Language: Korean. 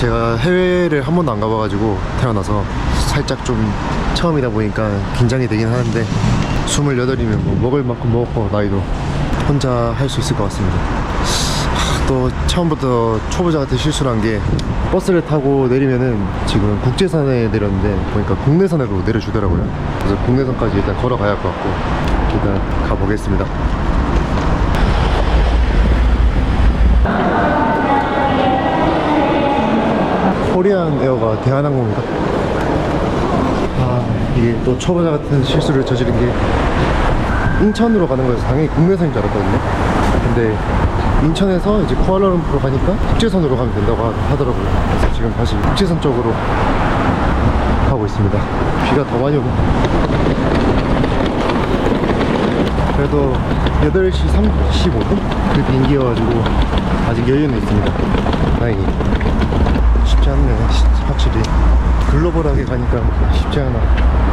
제가 해외를 한 번도 안 가봐가지고 태어나서 살짝 좀 처음이다 보니까 긴장이 되긴 하는데 28이면 뭐 먹을 만큼 먹었고 나이도 혼자 할 수 있을 것 같습니다. 하, 또 처음부터 초보자 같은 실수를 한 게 버스를 타고 내리면은 지금 국제선에 내렸는데 보니까 국내선으로 내려주더라고요. 그래서 국내선까지 일단 걸어가야 할 것 같고 일단 가보겠습니다 코리안 에어가 대한항공인가? 아 이게 또 초보자 같은 실수를 저지른 게 인천으로 가는 거여서 당연히 국내선인 줄 알았거든요. 근데 인천에서 이제 쿠알라룸푸르 가니까 국제선으로 가면 된다고 하- 하더라고요. 그래서 지금 다시 국제선 쪽으로 가고 있습니다. 비가 더 많이 오고. 그래도 8시 35분? 그 비행기여가지고 아직 여유는 있습니다. 다행히 글로벌하게 가니까 쉽지 않아